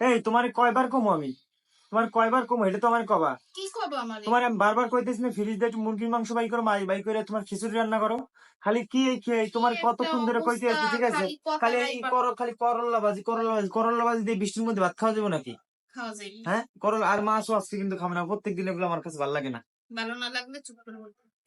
এই তোমার কয়বার কমো আমি? তোমার কয়বার কমো? এটা তো আমার কবা। কি করব আমার? তোমার আমি বারবার কইতেছি না ফ্রিজ দিয়ে মুরগির মাংস বাই করো মাছ বাই করে তোমার খিচুড়ি রান্না করো। খালি কি এই কি এই তোমার কতক্ষণ ধরে কইতে আছি ঠিক আছে? খালি এই করো খালি করল্লা বাজি করল্লা বাজি করল্লা বাজি দিয়ে বৃষ্টির মধ্যে ভাত খাওয়া যাবে নাকি? খাওয়া যায় হ্যাঁ? করল্লা আর মাছও আজকে কিন্তু খাবে না প্রত্যেক দিন এগুলো আমার কাছে ভালো লাগে না। ভালো না লাগলে চুপ করে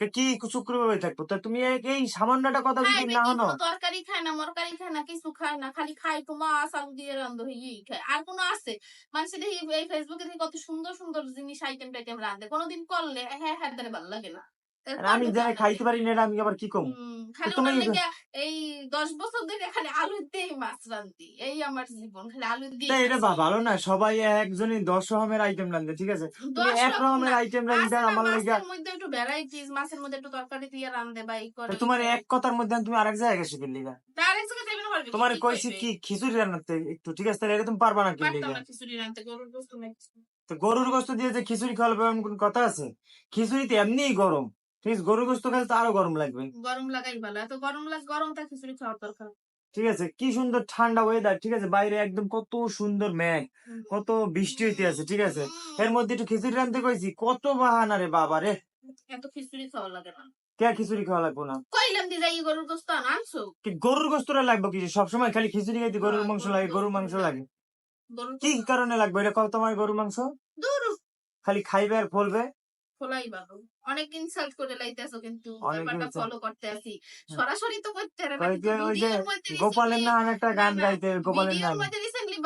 কি শুক্রবার থাকব? তা তুমি এই- সামান্যটা কথা যদি না হনো। তরকারি খায় না মরকারি খায় না কিছু খায় না খালি খায় তো মাছ আলু দিয়ে রান্ধো হইই খায় আর কোনো আছে? মানুষ দেখি এই ফেসবুকে দেখি কত সুন্দর সুন্দর জিনিস আইটেম টাইটেম রান্ধে কোনোদিন করলে হ্যাঁ হ্যাঁ ভালো লাগে না। আমি যাই খাইতে পারি না আমি আবার কি কম? তুমি- এই দশ বছর ধরে আলু দিয়ে মাছ রান্ধি এই আমার জীবন খালি আলু দিয়ে এটা ভালো না সবাই একজনই দশ রকমের আইটেম রান্ধে ঠিক আছে? এক রকমের আইটেম রান্ধে আমার লাগে মাছের মধ্যে একটু ভ্যারাইটিস মাছের মধ্যে একটু তরকারি দিয়ে রান্ধে বা এই করে। তোমার এক কথার মধ্যে তুমি আরেক জায়গায় কি লিগা? তার জায়গায় যাবে না তোমার কইছি কি খিচুড়ি রান্নাতে একটু ঠিক আছে? তাহলে এটা তুমি পারবা না কি লিগা? খিচুড়ি রাঁধতে, গরুর গোশত তো গরুর গোস্ত দিয়ে যে খিচুড়ি খাওয়াবে এমন কোন কথা আছে? খিচুড়িতে এমনিই গরম। গরুর গোস্ত খেলে তো আরও গরম লাগবে। গরম লাগাই ভালো এত গরম লাগ গরম তা খিচুড়ি খাওয়ার দরকার। ঠিক আছে কি সুন্দর ঠান্ডা ওয়েদার ঠিক আছে? বাইরে একদম কত সুন্দর মেঘ কত বৃষ্টি হইতে আছে ঠিক আছে? এর মধ্যে একটু খিচুড়ি রান্ধতে কইছি কত বাহানা রে বাবা রে। এত খিচুড়ি খাওয়া লাগে না। কে খিচুড়ি খাওয়া লাগবো না? কইলাম দি যাই গরুর গোস্ত আনছো? কি গরুর গোস্তটা লাগবে কি সবসময় খালি খিচুড়ি খাইতে গরুর মাংস লাগে গরুর মাংস লাগে। কি কারণে লাগবে এটা কত তোমার গরুর মাংস? খালি খাইবে আর ফলবে? খোলাই ভালো অনেক ইনসাল্ট করে লাইতেছো কিন্তু ব্যাপারটা ফলো করতে আসি সরাসরি তো করতে পারে গোপালের নাম একটা গান গাইতে গোপালের নাম।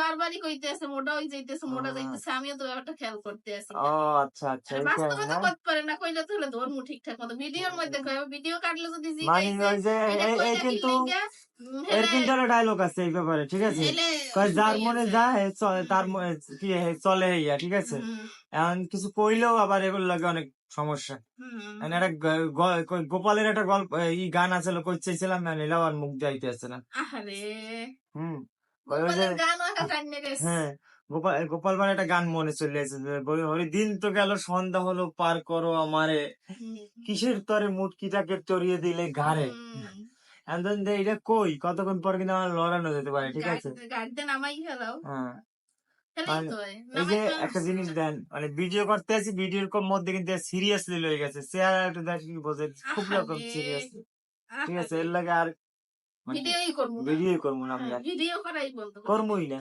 বারবারই কইতে আছে মোটা হই যাইতেছে মোটা যাইতেছে আমিও তো ব্যাপারটা খেয়াল করতে আছি ও আচ্ছা আচ্ছা হ্যাঁ। করতে পারে না কইলে ধর্ম ঠিকঠাক মতো। ভিডিওর মধ্যে ভিডিও কাটলে যদি জি মানে এই- কি কিন্তু এর কিন্তু ডায়লগ আছে এই ব্যাপারে ঠিক আছে? কয় যার মনে আছে। যায় চলে তার মনে কি চলে ইয়া ঠিক আছে? এখন কিছু কইলেও আবার এগুলো লাগে অনেক সমস্যা। এখন একটা গোপালের একটা গল্প এই গান আছে চাইছিলাম নিলাম আর মুখ যাইতে আসছে না। হুম। হ্যাঁ গোপাল গোপাল ভাড় একটা গান মনে চলে হরি দিন তো গেল সন্ধ্যা হলো পার করো আমারে। কিসের তরে মুটকিটাকে চড়িয়ে দিলে ঘাড়ে? এখন এটা কই? কতক্ষণ পর কিন্তু আমার লড়ানো যেতে পারে ঠিক আছে? হ্যাঁ। এই যে একটা জিনিস দেন মানে ভিডিও করতে আছি ভিডিওর মধ্যে কিন্তু সিরিয়াসলি লয়ে গেছে। চেহারা একটু দেখ বোঝে খুব রকম সিরিয়াস ঠিক আছে এর লাগে আর মানে ভিডিওই করব ভিডিও করব না আমরা। হ্যাঁ, ভিডিও করাই বলতে পারি। করবোই না।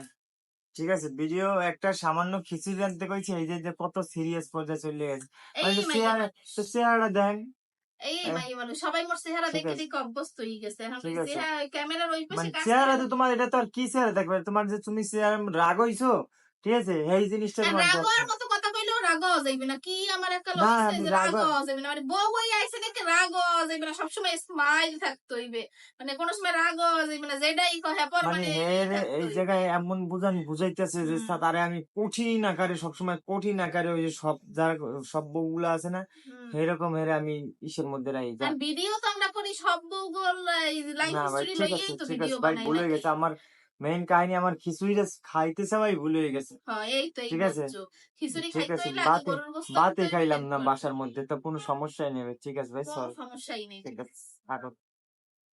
ঠিক আছে ভিডিও একটা সামান্য খিচুড়ি জানতে কইছি এই যে যে কত সিরিয়াস পর্যায়ে চলে গেছে। মানে চেহারা তো দেন এই হ্যাঁ। মাইয়া সবাই মোর চেহারা দেখে দেখে অভ্যস্ত হয়ে গেছে। এখন চেহারা ক্যামেরার ওই পাশে মানে কাজ চেহারা তো তোমার এটা তো আর কি চেহারা দেখবে? তোমার যে তুমি চেহারা রাগ হইছো? ঠিক আছে? এই জিনিসটা তোমার রাগ যাইবে না কি আমার একটা লোক না, আছে রাগ যাইবে মানে বউ আইছে দেখে রাগ হওয়া যাইবে না সবসময় স্মাইল থাকতে হইবে মানে কোনো সময় রাগ হওয়া যাইবে না যেটাই কহে পর মানে মানে এই জায়গায় এমন বুঝান বুঝাইতেছে যে তারে আমি কঠিন আকারে সবসময় কঠিন আকারে ওই যে সব যার সব বউগুলো আছে না এরকম হেরে আমি ইসের মধ্যে রাখি ভিডিও তো আমরা করি সব বউগুল হিস্ট্রি ঠিক লইয়েই তো ভিডিও বানাই ভুল গেছে আমার মেইন কাহিনী আমার খিচুড়িটা খাইতে সবাই ভুল হয়ে গেছে। হ্যাঁ ঠিক আছে। ঠিক আছে বাতে বাতে খাইলাম না বাসার মধ্যে তো কোনো সমস্যাই নেবে ঠিক আছে ভাই সরি সমস্যাই নেই ঠিক আছে থাকো